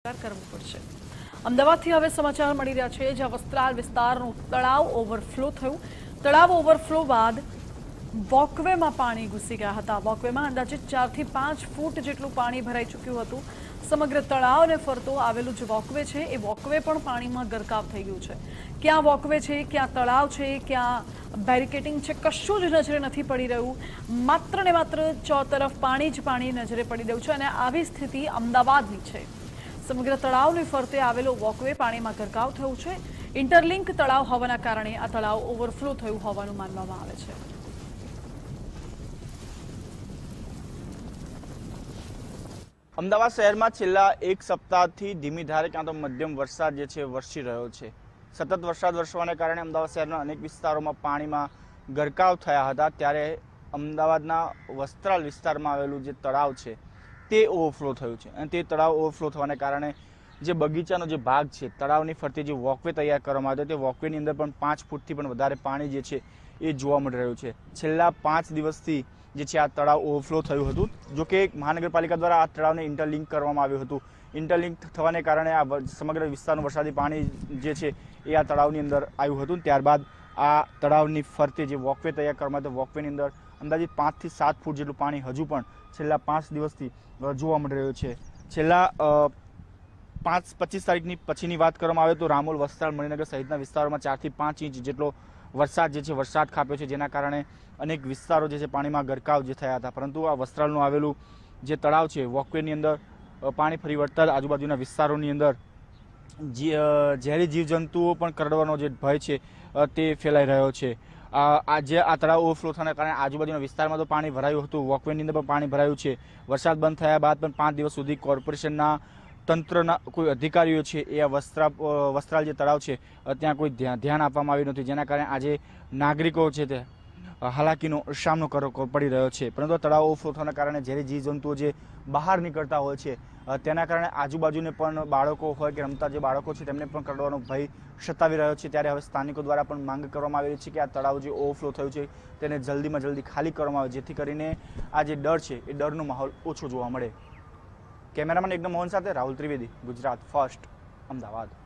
કરવું પડશે. અમદાવાદથી હવે સમાચાર મળી રહ્યા છે, જ્યાં વસ્ત્રાલ વિસ્તારનું તળાવ ઓવરફ્લો થયું. તળાવ ઓવરફ્લો બાદ વોકવેમાં પાણી ઘૂસી ગયા હતા. વોકવેમાં અંદાજે ચારથી પાંચ ફૂટ જેટલું પાણી ભરાઈ ચૂક્યું હતું. સમગ્ર તળાવને ફરતો આવેલું જે વોકવે છે, એ વોકવે પણ પાણીમાં ગરકાવ થઈ ગયું છે. ક્યાં વોકવે છે, ક્યાં તળાવ છે, ક્યાં બેરિકેટિંગ છે, કશું જ નજરે નથી પડી રહ્યું. માત્ર ને માત્ર ચોતરફ પાણી જ પાણી નજરે પડી રહ્યું છે અને આવી સ્થિતિ અમદાવાદની છે. સમગ્ર તળાવની ફરતે આવેલો વોકવે પાણીમાં ગરકાવ થયું છે. ઇન્ટરલિંક તળાવ હોવાના કારણે આ તળાવ ઓવરફ્લો થયું હોવાનું માનવામાં આવે છે. અમદાવાદ શહેરમાં છેલ્લા એક સપ્તાહથી ધીમી ધારે ક્યાં તો મધ્યમ વરસાદ જે છે વરસી રહ્યો છે. સતત વરસાદ વરસવાને કારણે અમદાવાદ શહેરના અનેક વિસ્તારોમાં પાણીમાં ગરકાવ થયા હતા. ત્યારે અમદાવાદના વસ્ત્રાલ વિસ્તારમાં આવેલું જે તળાવ છે તે ઓવરફ્લો થયું છે. અને તે તળાવ ઓવરફ્લો થવાને કારણે જે બગીચાનો જે ભાગ છે, તળાવની ફરતે જે વોકવે તૈયાર કરવામાં આવ્યો તે વોકવેની અંદર પણ પાંચ ફૂટથી પણ વધારે પાણી જે છે, એ જોવા મળી રહ્યું છે. છેલ્લા પાંચ દિવસથી જે છે, આ તળાવ ઓવરફ્લો થયું હતું. જો કે મહાનગરપાલિકા દ્વારા આ તળાવને ઇન્ટરલિંક કરવામાં આવ્યું હતું. ઇન્ટરલિંક થવાને કારણે આ સમગ્ર વિસ્તારનું વરસાદી પાણી જે છે, એ આ તળાવની અંદર આવ્યું હતું. ત્યારબાદ આ તળાવની ફરતે જે વોકવે તૈયાર કરવામાં આવ્યો વોકવેની અંદર અંદાજિત પાંચથી સાત ફૂટ જેટલું પાણી હજુ પણ છેલ્લા પાંચ દિવસથી જોવા મળી રહ્યું છે. છેલ્લા પાંચ, પચીસ તારીખની પછીની વાત કરવામાં આવે તો રામોલ વસ્ત્રાલ મણિનગર સહિતના વિસ્તારોમાં ચારથી પાંચ ઇંચ જેટલો વરસાદ જે છે, વરસાદ ખાપ્યો છે, જેના કારણે અનેક વિસ્તારો જે છે, પાણીમાં ગરકાવ જે થયા હતા. પરંતુ આ વસ્ત્રાલનું આવેલું જે તળાવ છે, વોકવેની અંદર પાણી ફરી વળતા આજુબાજુના વિસ્તારોની અંદર ઝેરી જીવજંતુઓ પણ કરડવાનો જે ભય છે તે ફેલાઈ રહ્યો છે. આ આ તળાવ ઓવરફ્લો થવાના કારણે આજુબાજુના વિસ્તારમાં તો પાણી ભરાયું હતું. વોકવેની અંદર પણ પાણી ભરાયું છે. વરસાદ બંધ થયા બાદ પણ પાંચ દિવસ સુધી કોર્પોરેશનના તંત્રના કોઈ અધિકારીઓ છે એ વસ્ત્રા વસ્ત્રાલ જે તળાવ છે ત્યાં કોઈ ધ્યાન આપવામાં આવ્યું નથી. જેના કારણે આજે નાગરિકો છે તે હાલાકીનો સામનો કરવો પડી રહ્યો છે. પરંતુ તળાવ ઓવરફ્લો થવાના કારણે ઝેરી જીવજંતુઓ જે બહાર નીકળતા હોય છે તેના કારણે આજુબાજુને પણ બાળકો હોય કે રમતા જે બાળકો છે, તેમને પણ કરડવાનો ભય સતાવી રહ્યો છે. ત્યારે હવે સ્થાનિકો દ્વારા પણ માંગ કરવામાં આવી રહી છે કે આ તળાવ જે ઓવરફ્લો થયું છે, તેને જલ્દીમાં જલ્દી ખાલી કરવામાં આવે, જેથી કરીને આ જે ડર છે, એ ડરનો માહોલ ઓછો જોવા મળે. કેમેરામેન એકદમ મોહન સાથે રાહુલ ત્રિવેદી, ગુજરાત ફર્સ્ટ, અમદાવાદ.